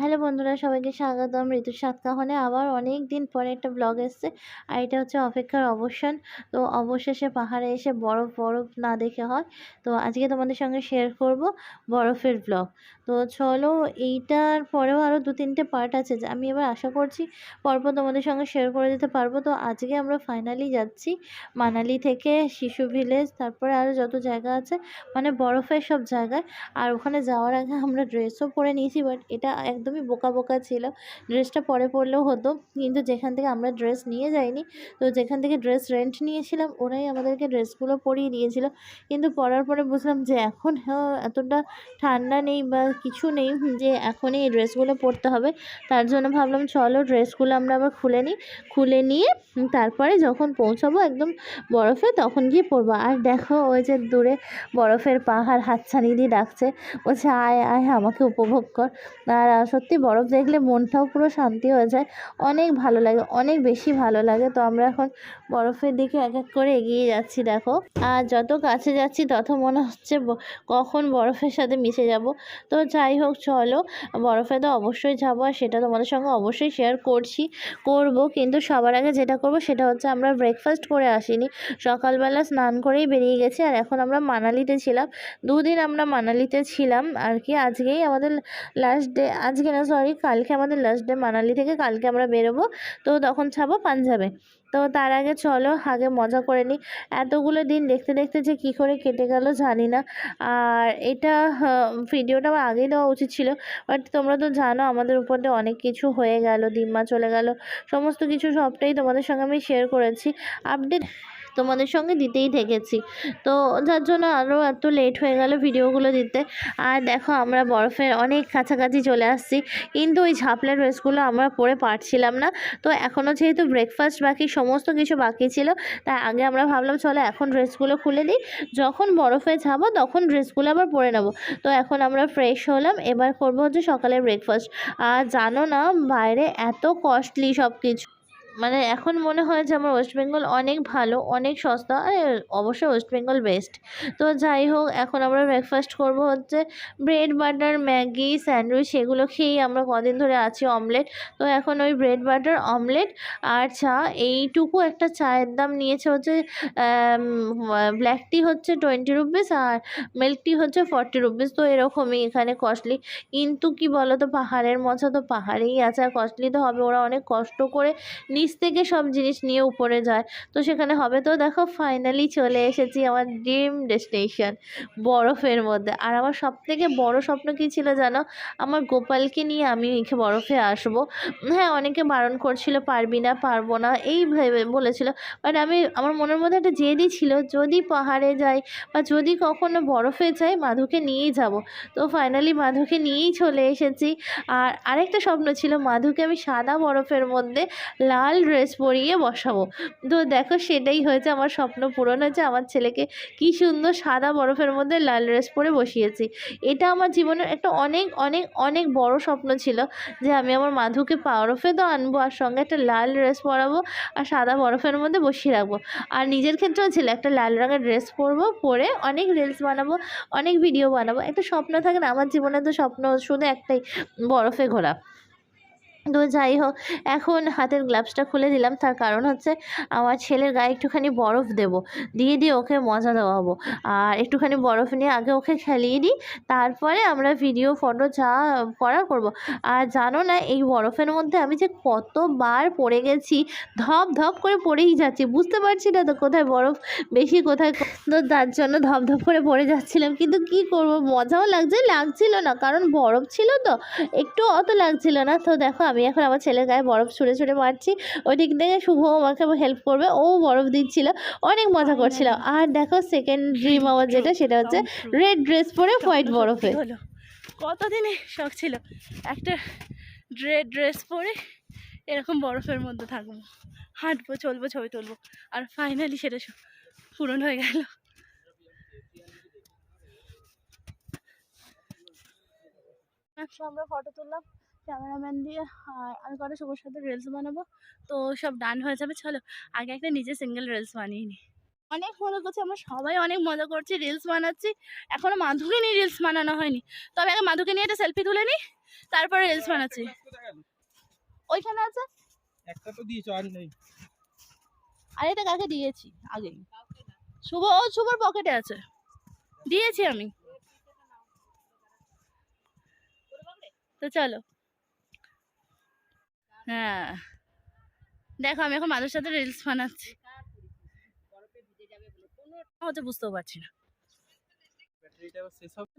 Hello বন্ধুরা, সবাইকে স্বাগতম। ঋতুর সাতকাহনে আবার অনেক দিন পরে একটা ব্লগ এসছে, আর এটা হচ্ছে অপেক্ষার অবসান। তো অবশেষে পাহাড়ে এসে বরফ বরফ না দেখে হয়। তো আজকে তোমাদের সঙ্গে শেয়ার করব বরফের ব্লগ তো চলো, এইটার পরেও আরও দু তিনটে পার্ট আছে আমি এবার আশা করছি পরপর তোমাদের সঙ্গে শেয়ার করে দিতে পারব। তো আজকে আমরা ফাইনালি যাচ্ছি মানালি থেকে শিশু ভিলেজ তারপরে আরও যত জায়গা আছে মানে বরফের সব জায়গায়। আর ওখানে যাওয়ার আগে আমরা ড্রেসও পরে নিয়েছি বাট এটা একদমই বোকা বোকা ছিল। ড্রেসটা পরে পরলেও হতো কিন্তু যেখান থেকে আমরা ড্রেস নিয়ে যাইনি তো যেখান থেকে ড্রেস রেন্ট নিয়েছিলাম ওরাই আমাদেরকে ড্রেসগুলো পরিয়ে দিয়েছিল। কিন্তু পরার পরে বুঝলাম যে এখন হ্যাঁ, এতটা ঠান্ডা নেই বা কিছু নেই যে এখনই এই ড্রেসগুলো পরতে হবে। তার জন্য ভাবলাম চলো ড্রেসগুলো আমরা আবার খুলে নিই। খুলে নিয়ে তারপরে যখন পৌঁছাবো একদম বরফে তখন গিয়ে পরবো। আর দেখো ওই যে দূরে বরফের পাহাড় হাতছানি দিয়ে ডাকছে। বলছে আয় আয় আমাকে উপভোগ কর। আর সত্যি বরফ দেখলে মনটাও পুরো শান্তি হয়ে যায়। অনেক ভালো লাগে, অনেক বেশি ভালো লাগে। তো আমরা এখন বরফের দিকে এক এক করে এগিয়ে যাচ্ছি, দেখো। আর যত কাছে যাচ্ছি, তত মনে হচ্ছে কখন বরফের সাথে মিশে যাব। তো যাই হোক, চলো। বরফে তো অবশ্যই যাব আর সেটা তোমাদের সঙ্গে অবশ্যই শেয়ার করছি, করব। কিন্তু সবার আগে যেটা করব, সেটা হচ্ছে আমরা ব্রেকফাস্ট করে আসিনি। সকালবেলা স্নান করেই বেরিয়ে গেছি আর এখন আমরা মানালিতে ছিলাম। দুদিন আমরা মানালিতে ছিলাম আর কি। আজকেই আমাদের লাস্ট ডে আজকে না সরি কালকে আমাদের লাস্ট ডে মানালি থেকে কালকে আমরা বেরোবো। তো তখন ছাবো পাঞ্জাবে। তো তার আগে চলো, আগে মজা করে নিই। এতগুলো দিন দেখতে দেখতে যে কী করে কেটে গেল জানি না। আর এটা ভিডিওটা আমার আগেই দেওয়া উচিত ছিল। বাট তোমরা তো জানো আমাদের উপর অনেক কিছু হয়ে গেল দিম্মা চলে গেল। সমস্ত কিছু সবটাই তোমাদের সঙ্গে আমি শেয়ার করেছি। আপডেট তোমাদের সঙ্গে দিতেই থেকেছি। তো যার জন্য আরও এত লেট হয়ে গেল ভিডিওগুলো দিতে। আর দেখো আমরা বরফের অনেক কাছাকাছি চলে আসছি। কিন্তু ওই ঝাপলা ড্রেসগুলো আমরা পরে পারছিলাম না। তো এখনও যেহেতু ব্রেকফাস্ট বাকি, সমস্ত কিছু বাকি ছিল, তাই আগে আমরা ভাবলাম চলো এখন ড্রেসগুলো খুলে দিই। যখন বরফে যাব তখন ড্রেসগুলো আবার পরে নেব। তো এখন আমরা ফ্রেশ হলাম, এবার করব হচ্ছে সকালের ব্রেকফাস্ট আর জানো না বাইরে এত কস্টলি সব কিছু মানে এখন মনে হয় যে আমার ওয়েস্ট বেঙ্গল অনেক ভালো, অনেক সস্তা, আর অবশ্যই ওয়েস্ট বেঙ্গল বেস্ট তো যাই হোক, এখন আমরা ব্রেকফাস্ট করব হচ্ছে ব্রেড বাটার ম্যাগি স্যান্ডউইচ এগুলো খেয়েই আমরা কদিন ধরে আছি অমলেট তো এখন ওই ব্রেড বাটার অমলেট আর চা, এইটুকু একটা চায়ের দাম নিয়েছে হচ্ছে ব্ল্যাক টি হচ্ছে টোয়েন্টি রুপিস আর মিল্ক টি হচ্ছে ফর্টি রুপিস তো এরকমই এখানে কস্টলি কিন্তু কি বলো তো পাহাড়ের মজা তো পাহাড়েই আছে, আর কস্টলি তো হবে, ওরা অনেক কষ্ট করে নি নিচ থেকে সব জিনিস নিয়ে উপরে যায়। তো সেখানে হবে তো দেখো ফাইনালি চলে এসেছি আমার ড্রিম ডেস্টিনেশন বরফের মধ্যে। আর আমার সব থেকে বড় স্বপ্ন কী ছিল জানো? আমার গোপালকে নিয়ে আমি এখে বরফে আসব। হ্যাঁ অনেকে বারণ করছিল, পারবি না, পারব না। এই ভেবে বলেছিল। বাট আমি, আমার মনের মধ্যে একটা জেদি ছিল, যদি পাহাড়ে যাই বা যদি কখনো বরফে যাই, মাধুকে নিয়েই যাব। তো ফাইনালি মাধুকে নিয়েই চলে এসেছি। আর আরেকটা স্বপ্ন ছিল মাধুকে আমি সাদা বরফের মধ্যে লাল ড্রেস পরিয়ে বসাবো। তো দেখো সেটাই হয়েছে, আমার স্বপ্ন পূরণ হয়েছে। আমার ছেলেকে কি সুন্দর সাদা বরফের মধ্যে লাল ড্রেস পরে বসিয়েছি। এটা আমার জীবনের একটা অনেক অনেক অনেক বড় স্বপ্ন ছিল যে আমি আমার মাধুকে বরফে তো আনব, আর সঙ্গে একটা লাল ড্রেস পরাবো, আর সাদা বরফের মধ্যে বসিয়ে রাখব। আর নিজের ক্ষেত্রেও ছিল, একটা লাল রঙের ড্রেস পরবো, পরে অনেক রিলস বানাবো, অনেক ভিডিও বানাবো। একটা স্বপ্ন থাকে না, আমার জীবনে তো স্বপ্ন শুধু একটাই, বরফে ঘোরা। তো যাই হোক, এখন হাতের গ্লাভসটা খুলে দিলাম। তার কারণ হচ্ছে, আমার ছেলের গায়ে একটুখানি বরফ দেব। দিয়ে দিয়ে ওকে মজা দেওয়াবো। আর একটুখানি বরফ নিয়ে আগে ওকে খেলিয়ে দিই। তারপরে আমরা ভিডিও ফটো যা করার করব। আর জানো না, এই বরফের মধ্যে আমি যে কতবার পড়ে গেছি, ধপ ধপ করে পড়েই যাচ্ছি। বুঝতে পারছি না তো কোথায় বরফ, বেশি কোথায় তো তার জন্য ধপ ধপ করে পড়ে যাচ্ছিলাম। কিন্তু কি করব? মজাও লাগছে, লাগছিল না। কারণ বরফ ছিল তো, একটু অত লাগছিল না। তো দেখো, আমি এখন আমার ছেলের গায়ে বরফ ছুঁড়ে ছুঁড়ে মারছি। ওই দিক থেকে শুভ আমাকে হেল্প করবে ও বরফ দিচ্ছিল অনেক মজা করছিল। আর দেখো সেকেন্ড ড্রিম আমার যেটা সেটা হচ্ছে রেড ড্রেস পরে হোয়াইট বরফে। কতদিনে শখ ছিল? একটা রেড ড্রেস পরে এরকম বরফের মধ্যে থাকব। হাঁটবো চলবো ছবি তুলবো। আর ফাইনালি সেটা পূরণ হয়ে গেল। আমরা ফটো তুললাম। ক্যামেরাম্যান দিয়ে আর আমি কটা শুভর সাথে রিলস বানাবো। তো সব ডান হয়ে যাবে চলো আগে একটা নিজে সিঙ্গেল রিলস বানিয়ে নিই অনেক মজা করছি আমরা সবাই অনেক মজা করছি রিলস বানাচ্ছি। এখনও মাধুকে নিয়ে রিলস বানানো হয়নি। তবে আগে মাধুকে নিয়ে একটা সেলফি তুলে নিই তারপরে রিলস বানাচ্ছি। ওইখানে আছে? একটা তো দিয়েছ আর নেই। আর এটা কাকে দিয়েছি? আগেই। শুভ ও শুভর পকেটে আছে। দিয়েছি আমি। তো চলো। হ্যাঁ। দেখো আমি এখন মানুষের সাথে রিলস বানাচ্ছি। হচ্ছে বুঝতেও পারছি না।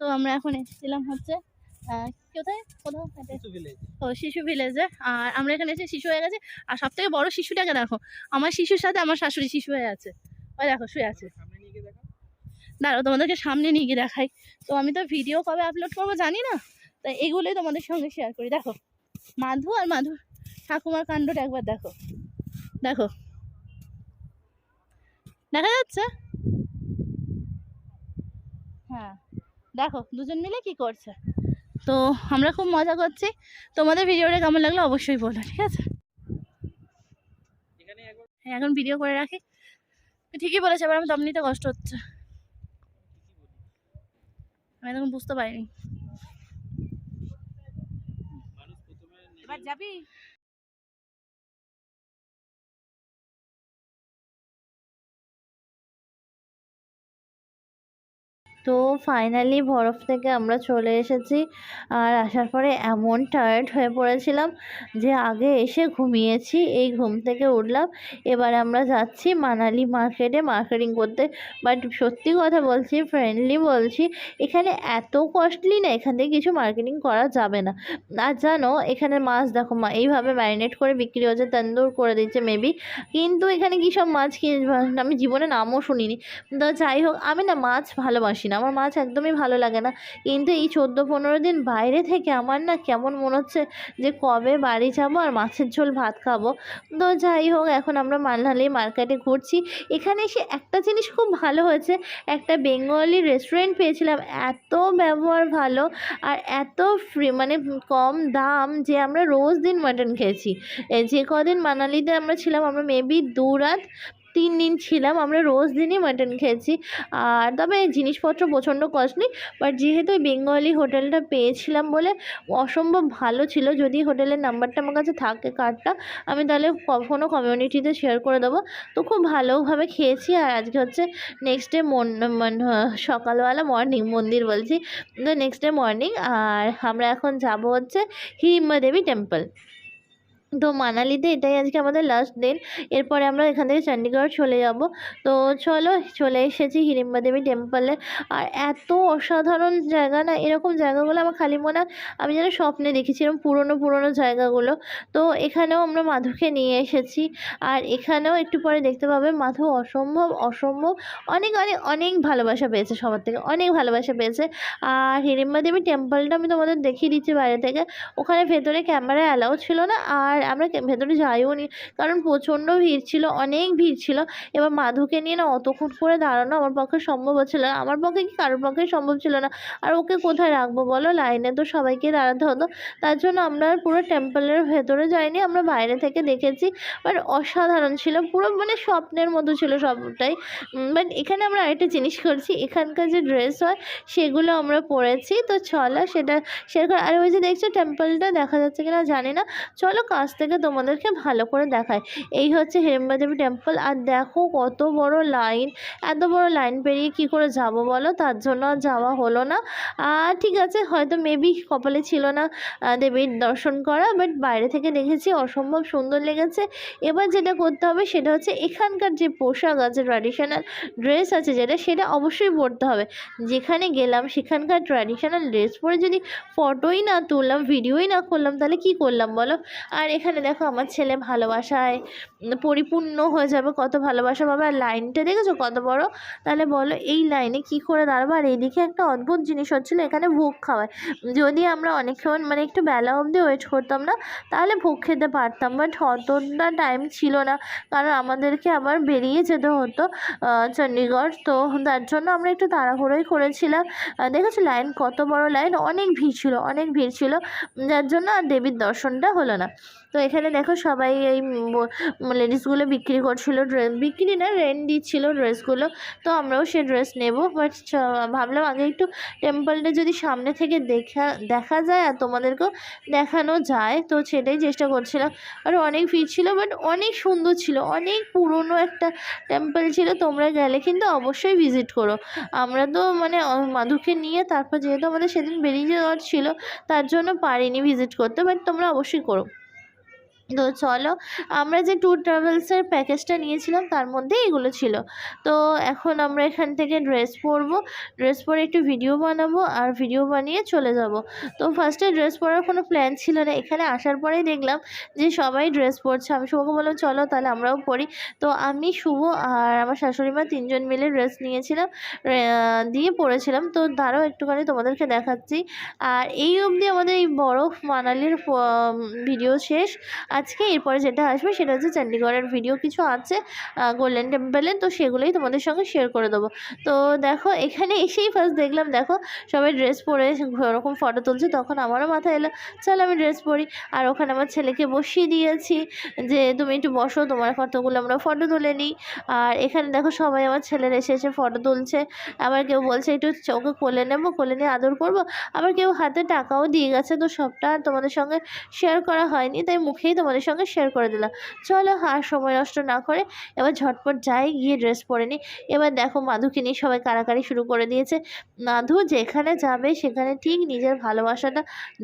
তো আমরা এখন এসেছিলাম হচ্ছে কোথায়? কোথাও? ও শিশু ভিলেজে আর আমরা এখানে এসে শিশু হয়ে গেছে। আর সব থেকে বড় শিশুটাকে দেখো আমার শিশুর সাথে আমার শাশুড়ি শিশু হয়ে আছে। ওই দেখো শুয়ে আছে। দাঁড়াও তোমাদেরকে সামনে নিয়ে গিয়ে দেখাই। তো আমি তো ভিডিও কবে আপলোড করব জানি না। তাই এগুলোই তোমাদের সঙ্গে শেয়ার করি। দেখো মাধু আর মাধু ঠাকুমার কাণ্ডটা একবার দেখো। দেখো। দেখা যাচ্ছে? হ্যাঁ। দেখো দুজন মিলে কি করছে? তো আমরা খুব মজা করছি। তোমাদের ভিডিওটা কেমন লাগল অবশ্যই বলো ঠিক আছে? হ্যাঁ, এখন ভিডিও করে রাখি। ঠিকই বলেছে এবার আমি দম নিতে কষ্ট হচ্ছে। আমি এখন বুঝতে পারিনি। এবার যাবি? তো ফাইনালি বরফ থেকে আমরা চলে এসেছি। আর আসার পরে এমন টায়ার্ড হয়ে পড়েছিলাম যে আগে এসে ঘুমিয়েছি, এই ঘুম থেকে উঠলাম। এবার আমরা যাচ্ছি মানালি মার্কেটে মার্কেটিং করতে। বাট সত্যি কথা বলছি ফ্রেন্ডলি বলছি, এখানে এত কস্টলি না, এখান থেকে কিছু মার্কেটিং করা যাবে না। আর জানো এখানে মাছ দেখো, মা, এইভাবে ম্যারিনেট করে বিক্রি হচ্ছে, তন্দুর করে দিচ্ছে মেবি কিন্তু এখানে কী সব মাছ আমি জীবনে নামও শুনিনি। তো যাই হোক, আমি না মাছ ভালোবাসি না। আমার মাছ একদমই ভালো লাগে না। কিন্তু এই চোদ্দ পনেরো দিন বাইরে থেকে আমার না কেমন মনে হচ্ছে যে কবে বাড়ি যাব আর মাছের ঝোল ভাত খাব। তো যাই হোক, এখন আমরা মালহালি মার্কেটে ঘুরছি। এখানে এসে একটা জিনিস খুব ভালো হয়েছে, একটা বেঙ্গলি রেস্টুরেন্ট পেয়েছিলাম। এত ব্যবহার ভালো আর এত ফ্রি মানে কম দাম যে আমরা রোজ দিন মাটন খেয়েছি। যে কদিন মানালিতে আমরা ছিলাম, আমরা মেবি দু রাত তিন দিন ছিলাম, আমরা রোজ দিনই মাটন খেয়েছি। আর তবে জিনিসপত্র প্রচণ্ড কস্টলি বাট যেহেতু বেঙ্গলি হোটেলটা পেয়েছিলাম বলে অসম্ভব ভালো ছিল, যদি হোটেলের নাম্বারটা আমার কাছে থাকে কার্ডটা আমি তাহলে কখনও কমিউনিটিতে শেয়ার করে দেবো। তো খুব ভালোভাবে খেয়েছি, আর আজকে হচ্ছে নেক্সট ডে মন সকালবেলা মর্নিং মন্দির বলছি। নেক্সট ডে মর্নিং আর আমরা এখন যাব হচ্ছে হিড়িম্বা দেবী টেম্পল তো মানালিতে এটাই আজকে আমাদের লাস্ট দিন। এরপরে আমরা এখান থেকে চণ্ডীগড় চলে যাব। তো চলো, চলে এসেছি হিড়িম্বা দেবী টেম্পলে আর এত অসাধারণ জায়গা না, এরকম জায়গাগুলো আমার খালি মনে আমি যেন স্বপ্নে দেখেছি এরকম পুরনো পুরনো জায়গাগুলো। তো এখানেও আমরা মাধুকে নিয়ে এসেছি। আর এখানেও একটু পরে দেখতে পাবে মাধু অসম্ভব অসম্ভব অনেক অনেক অনেক ভালোবাসা পেয়েছে সবার থেকে, অনেক ভালোবাসা পেয়েছে। আর হিড়িম্বা দেবী টেম্পলটা আমি তোমাদের দেখিয়ে দিচ্ছি বাইরে থেকে। ওখানে ভেতরে ক্যামেরা অ্যালাউ ছিল না। আর আমরা ভেতরে যাইও নি। কারণ প্রচণ্ড ভিড় ছিল, অনেক ভিড় ছিল। এবার মাধুকে নিয়ে না অতক্ষণ করে দাঁড়ানো আমার পক্ষে সম্ভব হচ্ছিল না। আমার পক্ষে কি কারোর পক্ষে সম্ভব ছিল না? আর ওকে কোথায় রাখব বলো? লাইনে তো সবাইকে দাঁড়াতে হতো। তার জন্য আমরা আর পুরো টেম্পলের ভেতরে যাইনি। আমরা বাইরে থেকে দেখেছি। বাট অসাধারণ ছিল। পুরো মানে স্বপ্নের মতো ছিল সবটাই। বাট এখানে আমরা আরেকটা জিনিস করছি। এখানকার যে ড্রেস হয়, সেগুলো আমরা পরেছি। তো চলো সেটা সেরকম আর ওই যে দেখছ টেম্পলটা দেখা যাচ্ছে কিনা জানি না। চলো কাছ থেকে তোমাদেরকে ভালো করে দেখায়। এই হচ্ছে হিড়িম্বা দেবী টেম্পল আর দেখো কত বড় লাইন এত বড় লাইন পেরিয়ে কি করে যাব বলো? তার জন্য আর যাওয়া হলো না। আর ঠিক আছে, হয়তো মেবি কপালে ছিল না দেবীর দর্শন করা বাট বাইরে থেকে দেখেছি অসম্ভব সুন্দর লেগেছে। এবার যেটা করতে হবে সেটা হচ্ছে এখানকার যে পোশাক আছে ট্র্যাডিশনাল ড্রেস আছে যেটা, সেটা অবশ্যই পরতে হবে। যেখানে গেলাম, সেখানকার ট্র্যাডিশনাল ড্রেস পরে যদি ফটোই না তুললাম ভিডিওই না করলাম, তাহলে কি করলাম বলো? আর এখানে দেখো আমার ছেলে ভালোবাসায় পরিপূর্ণ হয়ে যাবে, কত ভালোবাসা পাবে। আর লাইনটা দেখেছ কত বড়? তাহলে বলো এই লাইনে কি করে দাঁড়াবো? আর এইদিকে একটা অদ্ভুত জিনিস হচ্ছিল, এখানে ভোগ খাওয়ায়। যদি আমরা অনেকক্ষণ মানে একটু বেলা অবধি ওয়েট করতাম না, তাহলে ভোগ খেতে পারতাম। বাট অতটা টাইম ছিল না, কারণ আমাদেরকে আবার বেরিয়ে যেতে হতো চণ্ডীগড় তো তার জন্য আমরা একটু তাড়াহুড়োই করেছিলাম। দেখেছ লাইন কত বড় লাইন? অনেক ভিড় ছিল, অনেক ভিড় ছিল। যার জন্য আর দেবীর দর্শনটা হলো না। তো এখানে দেখো সবাই এই লেডিসগুলো বিক্রি করছিল ড্রেস বিক্রি না রেন্ট দিচ্ছিল ড্রেসগুলো তো আমরাও সে ড্রেস নেব। বাট ভাবলাম আগে একটু টেম্পলটা যদি সামনে থেকে দেখা দেখা যায় আর তোমাদেরকেও দেখানো যায়, তো সেটাই চেষ্টা করছিলাম। আর অনেক ভিড় ছিল বাট অনেক সুন্দর ছিল। অনেক পুরনো একটা টেম্পল ছিল, তোমরা গেলে কিন্তু অবশ্যই ভিজিট করো। আমরা তো মানে মাধুকে নিয়ে তারপর যেহেতু আমাদের সেদিন বেরিয়ে যাওয়ার ছিল, তার জন্য পারিনি ভিজিট করতে বাট তোমরা অবশ্যই করো। তো চলো, আমরা যে ট্যুর ট্রাভেলসের প্যাকেজটা নিয়েছিলাম তার মধ্যে এগুলো ছিল। তো এখন আমরা এখান থেকে ড্রেস পরবো ড্রেস পরে একটু ভিডিও বানাবো আর ভিডিও বানিয়ে চলে যাব। তো ফার্স্টে ড্রেস পরার কোনো প্ল্যান ছিল না। এখানে আসার পরেই দেখলাম যে সবাই ড্রেস পরছে। আমি শুভকে বললাম, চলো তাহলে আমরাও পরি। তো আমি, শুভ আর আমার শাশুড়ি মা তিনজন মিলে ড্রেস নিয়েছিলাম দিয়ে পরেছিলাম। তো তারও একটুখানি তোমাদেরকে দেখাচ্ছি। আর এই অবধি আমাদের এই বরফ মানালির ভিডিও শেষ। আজকে এরপরে যেটা আসবে সেটা হচ্ছে চণ্ডীগড়ের ভিডিও কিছু আছে গোল্ডেন টেম্পলের তো সেগুলোই তোমাদের সঙ্গে শেয়ার করে দেবো। তো দেখো, এখানে এসেই ফার্স্ট দেখলাম, দেখো, সবাই ড্রেস পরে ওরকম ফটো তুলছে, তখন আমারও মাথায় এলো, চল আমি ড্রেস পরি। আর ওখানে আমার ছেলেকে বসিয়ে দিয়েছি যে, তুমি একটু বসো, তোমার কতগুলো আমরা ফটো তুলে নিই। আর এখানে দেখো, সবাই আমার ছেলের এসে এসে ফটো তুলছে। আবার কেউ বলছে, একটু ওকে কোলে নেব, কোলে নিয়ে আদর করব। আবার কেউ হাতে টাকাও দিয়ে গেছে, তো সবটা তোমাদের সঙ্গে শেয়ার করা হয়নি, তাই মুখেই তোমাদের সঙ্গে শেয়ার করে দিলাম। চলো আর সময় নষ্ট না করে এবার ঝটপট যাই, গিয়ে ড্রেস পরে নিই। এবার দেখো মাধুকে নিয়ে সবাই কারাকারি শুরু করে দিয়েছে। মাধু যেখানে যাবে সেখানে ঠিক নিজের ভালোবাসাটা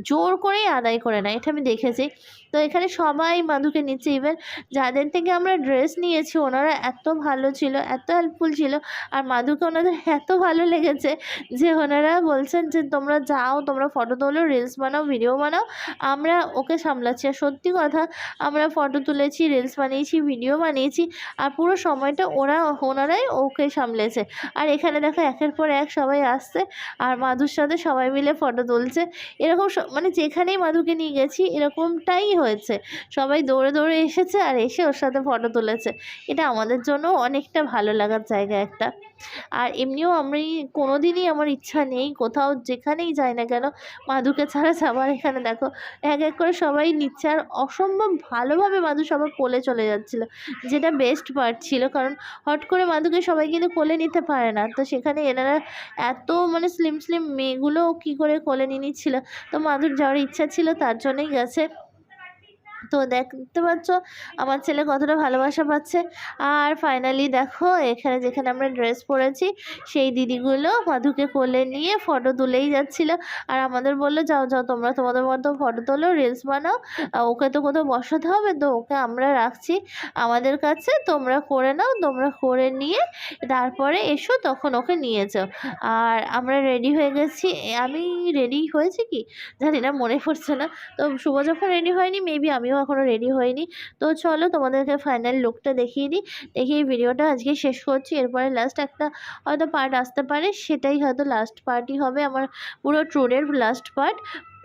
জোর করেই আদায় করে নেয়, এটা আমি দেখেছি। তো এখানে সবাই মাধুকে নিচ্ছে। ইভেন যাদের থেকে আমরা ড্রেস নিয়েছি, ওনারা এত ভালো ছিল, এত হেল্পফুল ছিল, আর মাধুকে ওনাদের এত ভালো লেগেছে যে ওনারা বলছেন যে, তোমরা যাও, তোমরা ফটো তোলো রিলস বানাও ভিডিও বানাও, আমরা ওকে সামলাচ্ছি। আর সত্যি কথা আমরা ফটো তুলেছি রিলস বানিয়েছি ভিডিও বানিয়েছি, আর পুরো সময়টা ওরা, ওনারাই ওকে সামলেছে। আর এখানে দেখো, একের পর এক সবাই আসছে, আর মাধুর সাথে সবাই মিলে ফটো তুলছে। এরকম মানে যেখানেই মাধুকে নিয়ে গেছি, এরকমটাই হয়েছে। সবাই দৌড়ে দৌড়ে এসেছে, আর এসে ওর সাথে ফটো তুলেছে। এটা আমাদের জন্য অনেকটা ভালো লাগার জায়গা একটা। আর এমনিও আমি কোনো দিনই আমার ইচ্ছা নেই কোথাও যেখানেই যাই না কেন, মাধুকে ছাড়া যাবার এখানে দেখো, এক এক করে সবাই নিচ্ছে আর অসম্ভব ভালোভাবে মাধু সবার কোলে চলে যাচ্ছিল, যেটা বেস্ট পার্ট ছিল কারণ হট করে মাধুকে সবাই কিন্তু কোলে নিতে পারে না। তো সেখানে এনারা এত মানে স্লিম স্লিম মেয়েগুলো কী করে কোলে নিয়ে নিচ্ছিল, তো মাধুর যাওয়ার ইচ্ছা ছিল তার জন্যই গেছে। তো দেখতে পাচ্ছ, আমার ছেলে কতটা ভালোবাসা পাচ্ছে। আর ফাইনালি দেখো, এখানে যেখানে আমরা ড্রেস পরেছি, সেই দিদিগুলো মাধুকে কোলে নিয়ে ফটো তুলেই যাচ্ছিল। আর আমাদের বলল, যাও যাও, তোমরা তোমাদের মতো ফটো তোলো রিলস বানাও। ওকে তো কোথাও বসাতে হবে তো, ওকে আমরা রাখছি আমাদের কাছে। তোমরা করে নাও, তোমরা করে নিয়ে তারপরে এসো, তখন ওকে নিয়ে যাও। আর আমরা রেডি হয়ে গেছি। আমি রেডি হয়েছি কি? জানি না, মনে পড়ছে না। তো শুভ যখন রেডি হয়নি মেবি আমিও এখনও রেডি হইনি। তো চলো তোমাদেরকে ফাইনাল লুকটা দেখিয়ে দিই। দেখি এই ভিডিওটা আজকে শেষ করছি, এরপরে লাস্ট একটা হয়তো পার্ট আসতে পারে, সেটাই হয়তো লাস্ট পার্টই হবে। আমার পুরো ট্যুরের লাস্ট পার্ট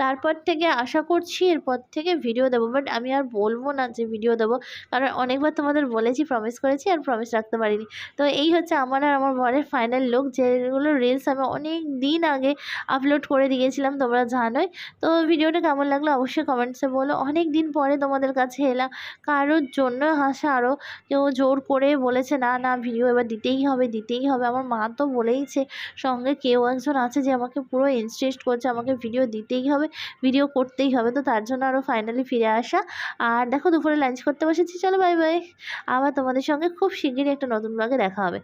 তারপর থেকে আশা করছি এরপর থেকে ভিডিও দেবো বাট আমি আর বলব না যে ভিডিও দেবো। কারণ অনেকবার তোমাদের বলেছি প্রমিস করেছি আর প্রমিস রাখতে পারিনি। তো এই হচ্ছে আমার আর আমার বরের ফাইনাল লুক যেগুলো রিলস আমি অনেক দিন আগে আপলোড করে দিয়েছিলাম, তোমরা জানোই। তো ভিডিওটা কেমন লাগল অবশ্যই কমেন্টসে বলো। অনেক দিন পরে তোমাদের কাছে এলাম, কারোর জন্য হাসা আরও কেউ জোর করে বলেছে, না না ভিডিও এবার দিতেই হবে দিতেই হবে। আমার মা তো বলেইছে, সঙ্গে কেউ একজন আছে যে আমাকে পুরো ইনস্ট্রেস্ট করছে, আমাকে ভিডিও দিতেই হবে। ভিডিও করতেই হবে। তো তার জন্য আরও ফাইনালি ফিরে আসা। আর দেখো দুপুরে লাঞ্চ করতে বসেছি। চলো বাই বাই আবার তোমাদের সঙ্গে খুব শিগগিরই একটা নতুন ব্লগে দেখা হবে।